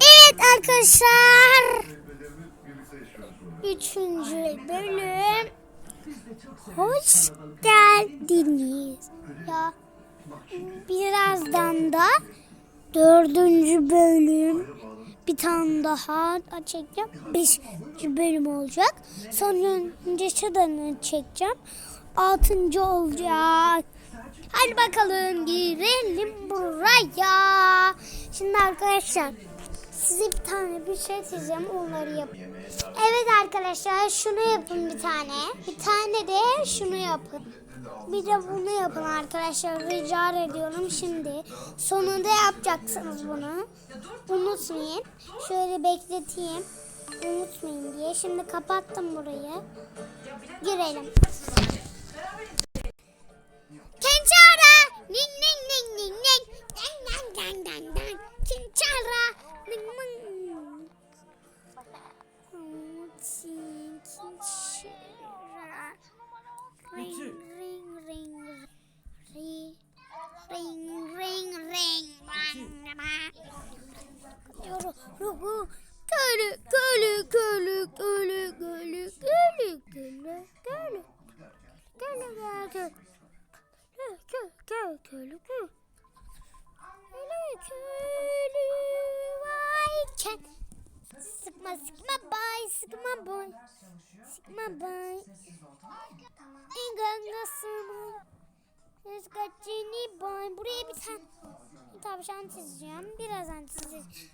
Evet arkadaşlar. Üçüncü bölüm. Hoş geldiniz. Ya birazdan da dördüncü bölüm bir tane daha çekeceğim. Beşinci bölüm olacak. Sonuncu da çekeceğim. Altıncı olacak. Hadi bakalım girelim buraya. Şimdi arkadaşlar size bir tane bir şey çizeceğim onları yapın. Evet arkadaşlar şunu yapın bir tane. Bir tane de şunu yapın. Bir de bunu yapın arkadaşlar rica ediyorum şimdi. Sonunda yapacaksınız bunu. Unutmayın. Şöyle bekleteyim. Unutmayın diye. Şimdi kapattım burayı. Girelim. Kinçara! Ning ning ning ning ning. Dang dang dang dang dang. Kinçara! Ning ning. Kinçara. Ring ring ring ring. Ring ring ring. Yoru rugu. Köylü köylü köylü köylü köylü köylü köylü köylü. Köylü köylü. Köylü köylü köylü köylü. Vayken. Sıkma sıkma bay sıkma boy. Sıkma bay. İngangasını. Rüzgarcını boy. Buraya bir tane tavşan çizeceğim. Birazdan çizeceğim.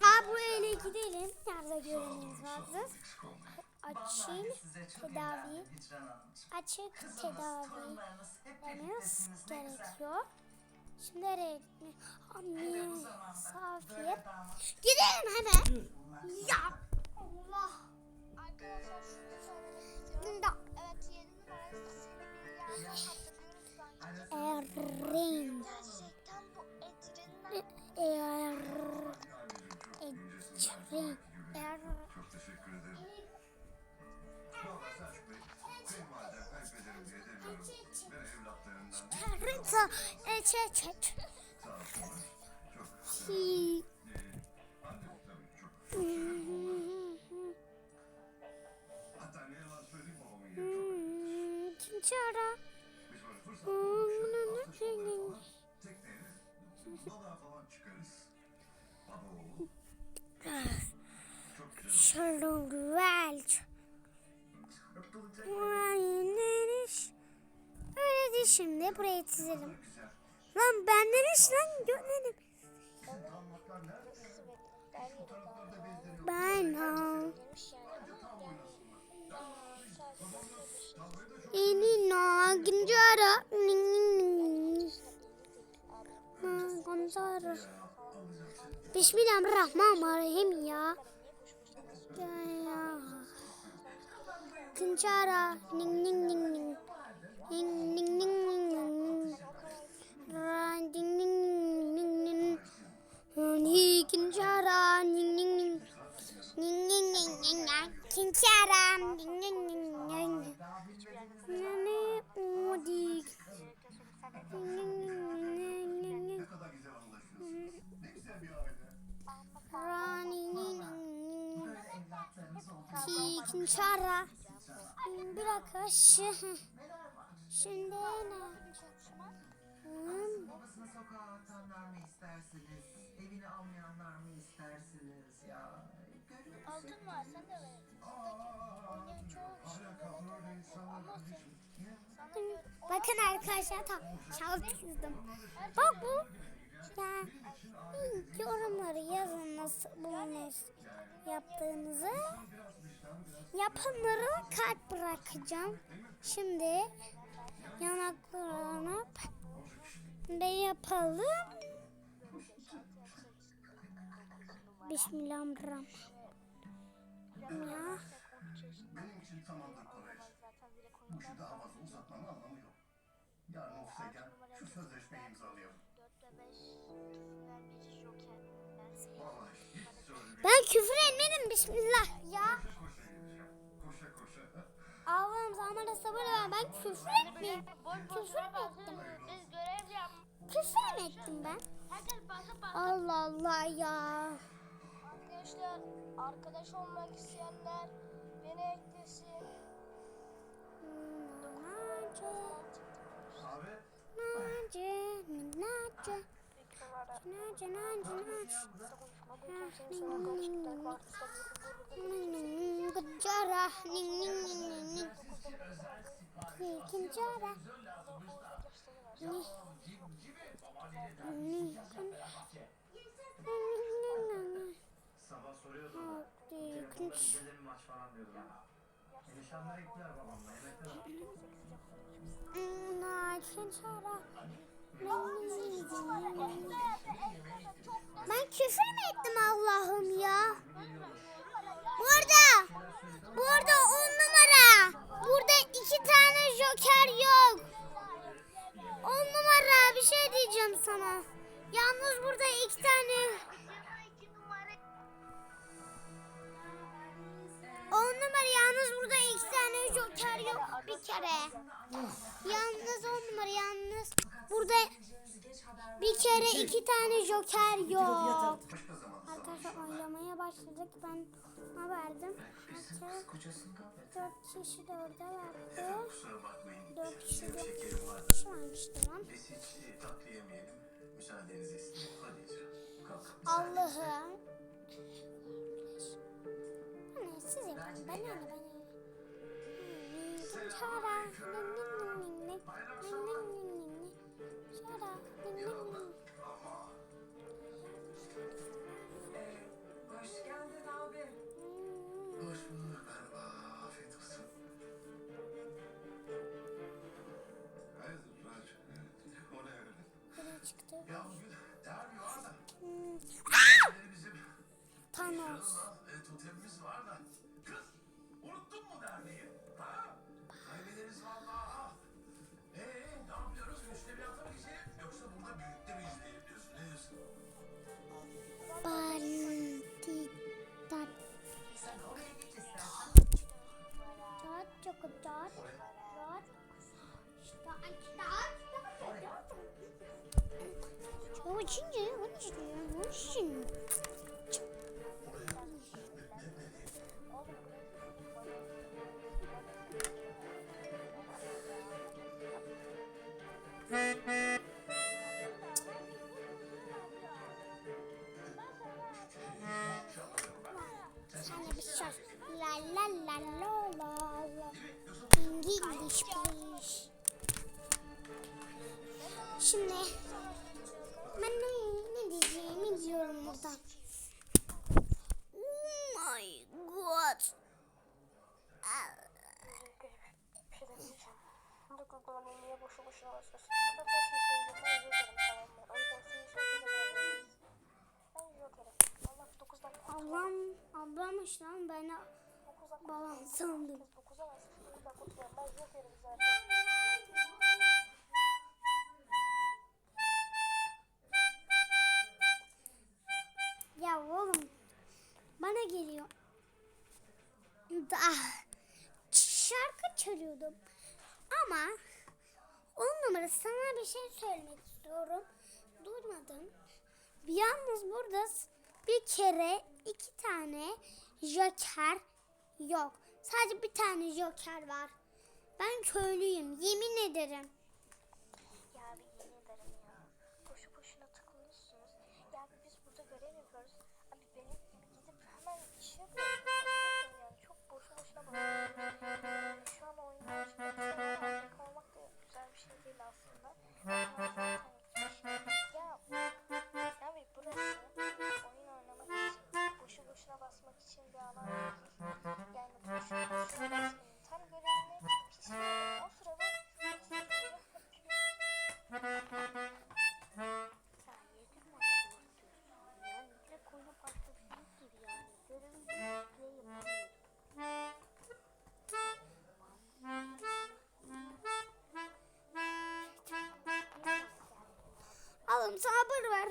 Ha buraya gidelim. Nerede görevimiz vardı? Açık tedavi. Açık tedavi dememiz gerekiyor. Şimdi nereye gitmek? Amin. Safiyet. Gidelim hemen. Ya. Allah. Arkadaşlar. Erin. Gerçekten bu Ecrin Er. Ecrin. Er. Çok teşekkür ederim. Sonları falan tekneyle balığa falan çıkarız. Baba oğul. Çok güzel. Şarılvelç. Neriş. Öyle değil şimdi. Burayı çizelim. Lan ben neriş lan görmedim. Ben ha. çok Enina gincara. Gonzara. Bismillahirrahmanirrahim ya. Ya. Kincara. Ning ning ning ning. Ning ning ning ning ning. Ra ding ning ning ning. Ni kincara. Ning ning ning. Ning ning ning ning ning. Kincara. Ning ning ning ning. Nane odik. Ning ning ning ning ning. ne anlaşıyorsunuz. Ne güzel bir aile. Şimdi ne? Hmm. Babasını sokağa atanlar mı istersiniz? Evini almayanlar mı istersiniz ya? Görüyor? Altın var sen de ver. Oynayan çoğu kişi insanlar kardeşim. Bakın arkadaşlar tam şans çizdim. Bak bu. Ya yorumları yazın nasıl bunu yaptığınızı. Yapanlara kalp bırakacağım. Şimdi yanaklarına ne yapalım? Bismillahirrahmanirrahim. Ya. Benim için tamamdır kolej. Bu işi daha uzatmanın anlamı yok. Yarın ofise gel, şu sözleşmeyi imzalayalım. 4 ve 5 vermeci joker. Ben Vallahi hiç söyle Ben küfür etmedim bismillah ya. Da sabır ver. Ben küfür etmeyeyim. Küfür mü ettim? Küfür mü ettim ben? Allah Allah ya. Arkadaşlar arkadaş olmak isteyenler beni eklesin. Nace, Abi. nace, nace, Bir numara. nace, nace, nace. Gıcara. Gıcara. Sabah. Gelir mi maç falan diyordu bana. Nişanları gittiler babamla. Yemekler var. Ben başladık. Ben ne verdim? Kahret. dört kişi verdi. Kusura bakmayın. Dört kişi vardı. kişi vermişti lan. Biz hiç e, tatlı yemeyelim. Müsaadenizi istedim. Hadi. Kalk. Allah'ım. Anne siz yapın. Ben anne ben anne. Çara. Çıktı. Hmm. Thanos. e, totemimiz için ya. La la la la la la. English please. Şimdi ben ne, ne diyeceğimi biliyorum buradan. Oh my god. Bir şey demeyeceğim. Dokuz bana niye Da şarkı çalıyordum. Ama on numara sana bir şey söylemek istiyorum. Duymadın. Yalnız burada bir kere iki tane joker yok. Sadece bir tane joker var. Ben köylüyüm. Yemin ederim. Ya abi yemin ederim ya. Boşu boşuna tıklıyorsunuz. Ya biz burada görev yapıyoruz. Abi benim gibi gidip hemen iş Ha ha ha! Sabır ver.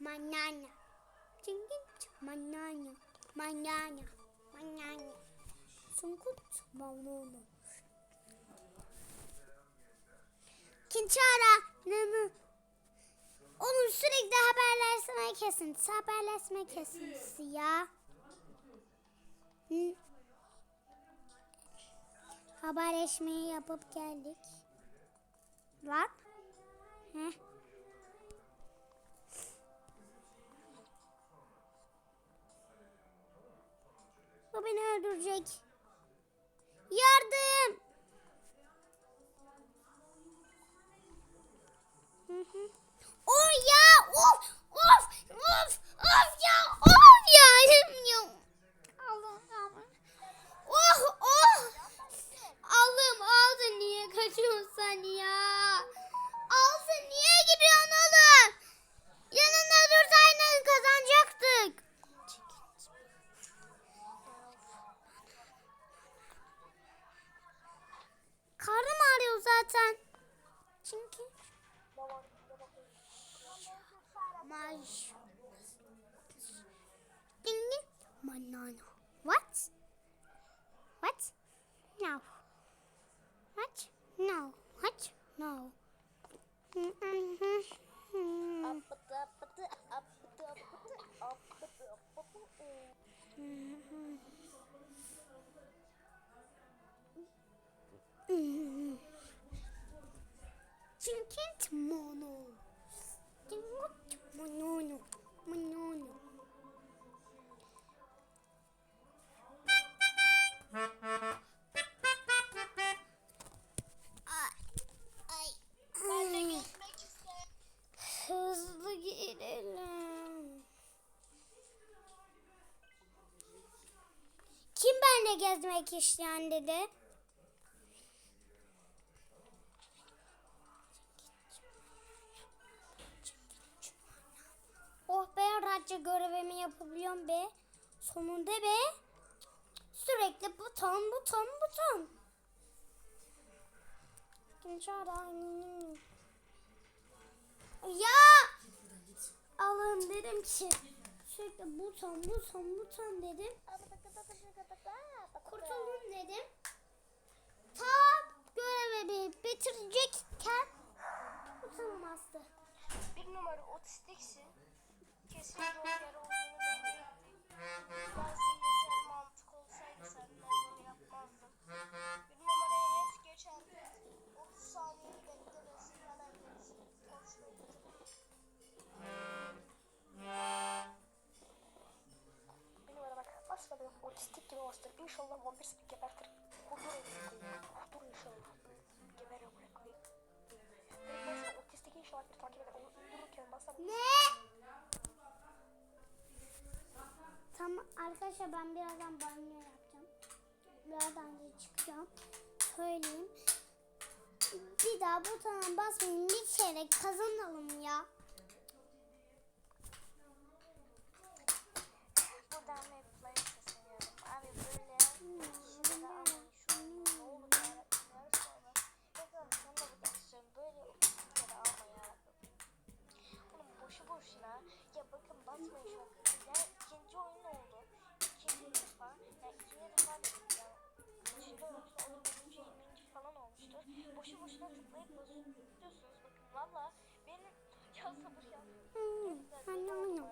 Manana. Çingit manana. Manana. Manana. Sunkut manana. Kinçara. Nını. Oğlum sürekli haberleşme kesintisi. Haberleşme kesintisi ya. Hı. Haberleşmeyi yapıp geldik. Lan. Heh. Bu beni öldürecek. Yardım. Hı hı. Oh Çünkü mono. Mono. Mono. Hızlı gidelim. Kim benimle gezmek isteyen dedi? Oh be rahatça görevimi yapabiliyorum be. Sonunda be. Sürekli buton buton buton. İkinci arayın. Ya! Allah'ım dedim ki sürekli buton buton buton dedim. Kurtuldum dedim. Tam görevi bitirecekken butonum bastı. Bir numara otistiksin kesin doğru yer olduğunu belirtti. Ben zihinsel mantık olsaydı senden bunu yapmazdım. Bir numaraya es geçen 30 saniye beklemesin hemen gerisini kontrol Bir numara bak. Asla benim otistik gibi olsun. İnşallah 11 spik gebertirim. Kudur edin. Ben birazdan banyo yapacağım. Birazdan önce çıkacağım. Söyleyeyim. Bir daha butona basmayın. Bir çeyrek kazanalım ya. Buradan hep kazanıyorum. Hmm, ya bakın basmayın şu an. Basıyorsunuz. Bakın valla benim ya sabır ya. Hmm, Banyo,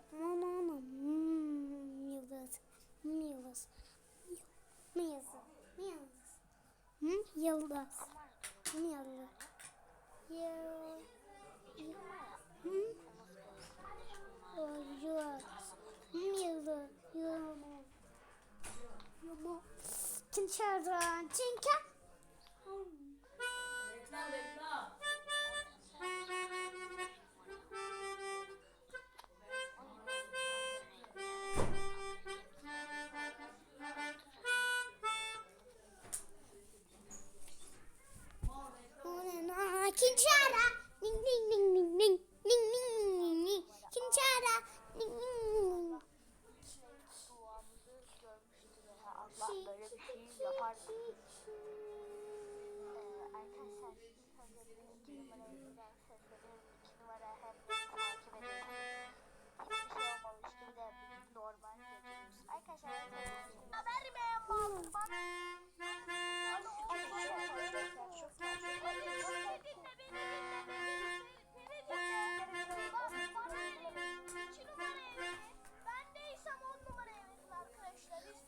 ben böyle bir şey yapardım. Ee, arkadaşlar ilk önce bir iki numarayı ben sesleniyorum. İki numara hep takip ediyorum. Hiçbir şey olmamış gibi de normal görüyoruz. Arkadaşlar haber beğenmem. Bak.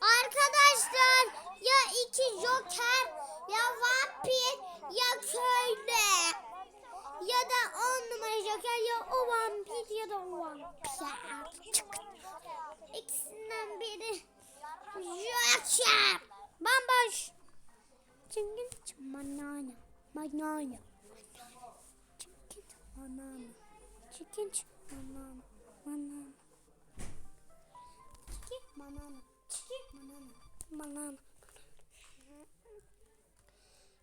Arkadaşlar ya iki joker ya vampir ya köylü ya da on numara joker ya o vampir ya da o vampir. Çık. İkisinden biri joker. Bambaş. Çingin manana. Manana. Çingin manana. Çingin manana. Manana. Çingin manana banana. Banana.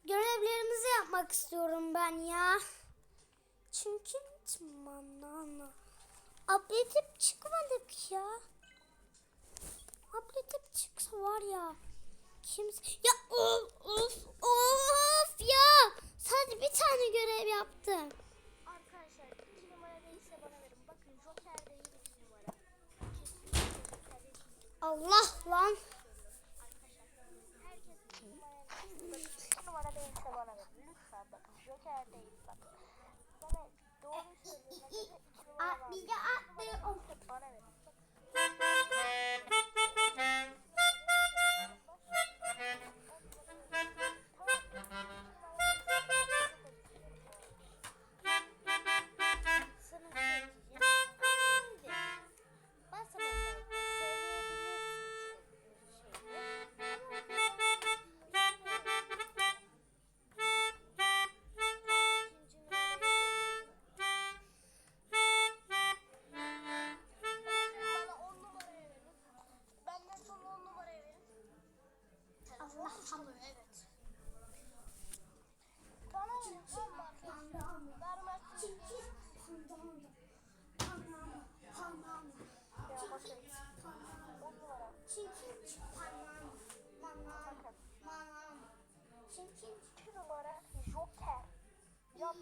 Görevlerimizi yapmak istiyorum ben ya. Çünkü banana. Atletip çıkmadık ya. Atletip çıksa var ya. Kimse... Ya of of of ya. Sadece bir tane görev yaptım. Arkadaşlar iki numara değilse bana verin. Bakın Joker değil iki numara. Kesinlikle Joker değil. Allah lan. Numara değilse bana doğru söylüyorum.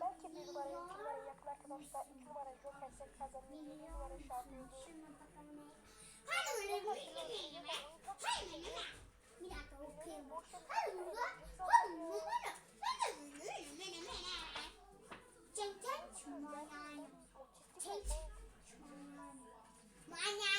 Belki bir numara iki numara yakın arkadaşlar. İki numara Joker ise kazanır. Bir numara şampiyon değil. Bir dakika okuyayım. La.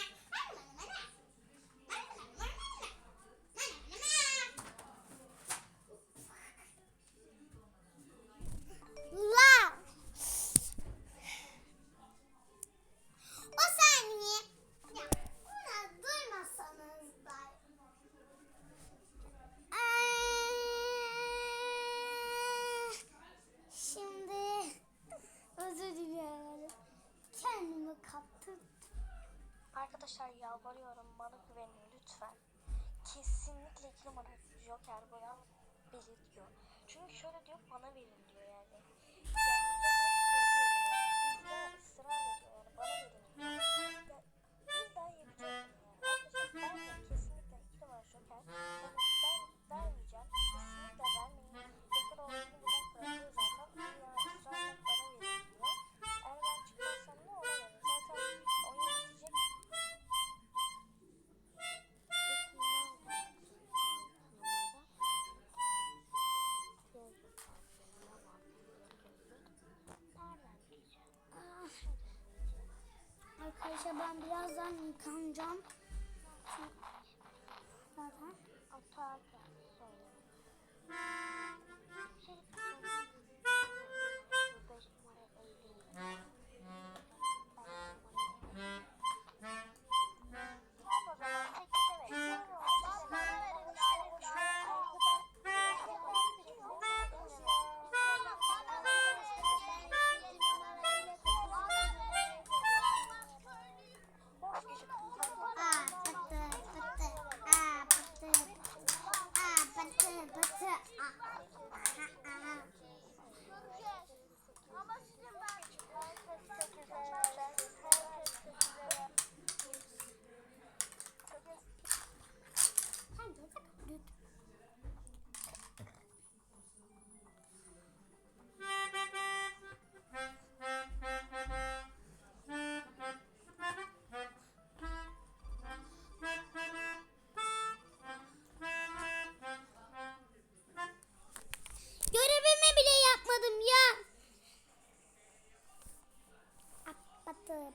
Yalvarıyorum bana güvenin lütfen. Kesinlikle iki numara Joker bana belirtiyor. Çünkü şöyle diyor bana verin Arkadaşlar ben birazdan yıkanacağım. Zaten. Aa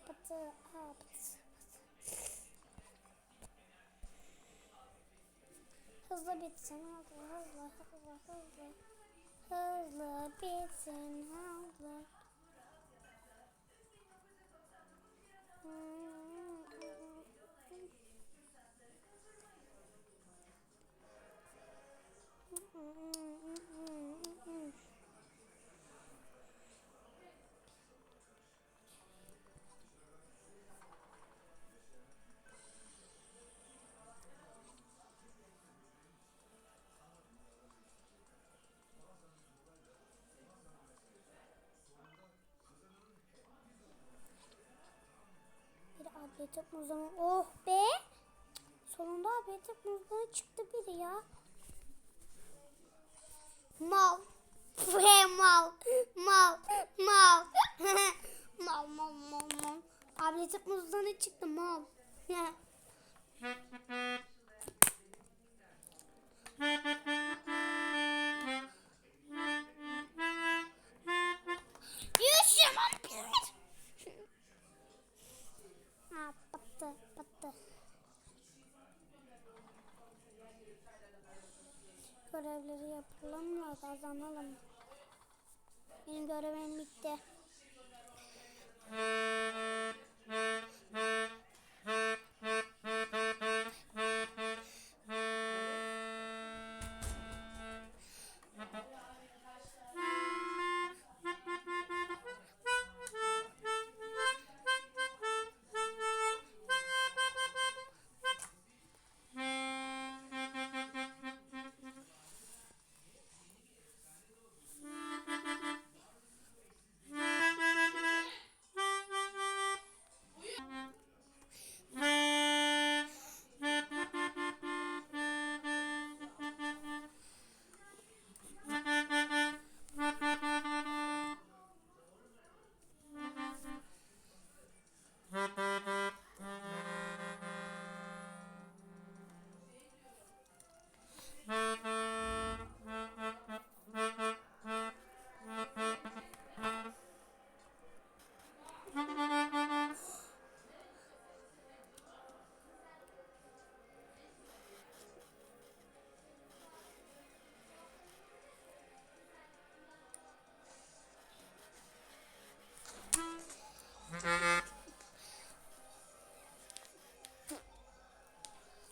pıtı. Aa pıtı. Hızlı bitsin hızlı hızlı hızlı hızlı. Hızlı bitsin hızlı. Mm-mm. Abletek muzdan. Oh be. Sonunda abletek muzdan çıktı biri ya. Mal. He mal. Mal. Mal. mal mal mal mal. Abletek muzdan çıktı mal. Yaşa Da kazanalım. Benim görevim bitti.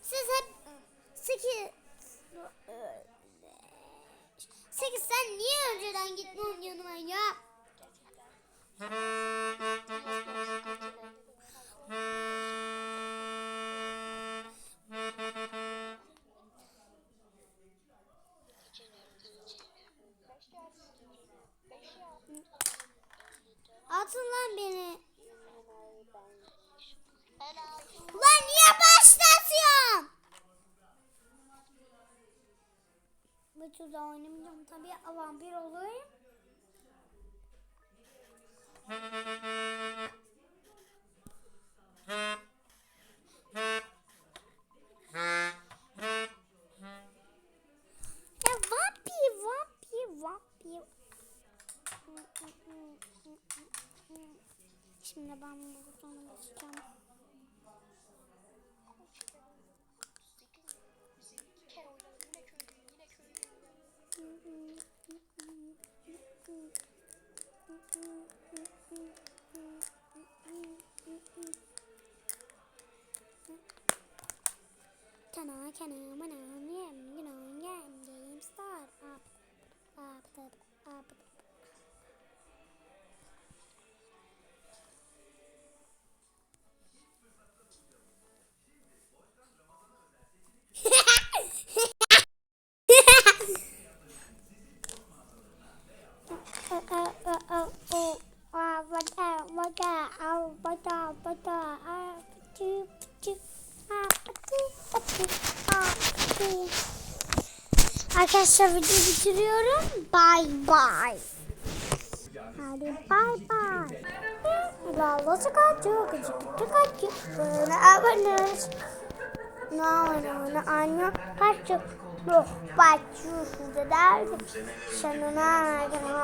Siz hep sekiz sekiz sen niye önceden gitmiyorsun yanıma ya? Tuzağı oynamayacağım tabii vampir olayım. Ya vampir vampir vampir. Şimdi ben bu butona basacağım. Can I, can I, when I'm you know, yeah, game start up, up, up, up. Arkadaşlar videoyu bitiriyorum. Bye bye. Hadi bye bye. Lala çıkartıyor, gıcık çıkartıyor. Bana abone ol. No, no, no, anne, kaçıyor. Ruh paçıyor şurada derdi. Şanına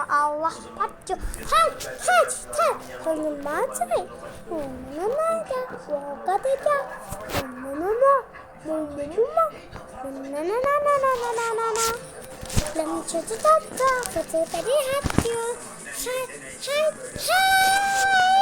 Allah paçıyor. Haç, haç, haç. Benim matri. Onun nerede? O kadar. Onun ona. Onun ona. Onun ona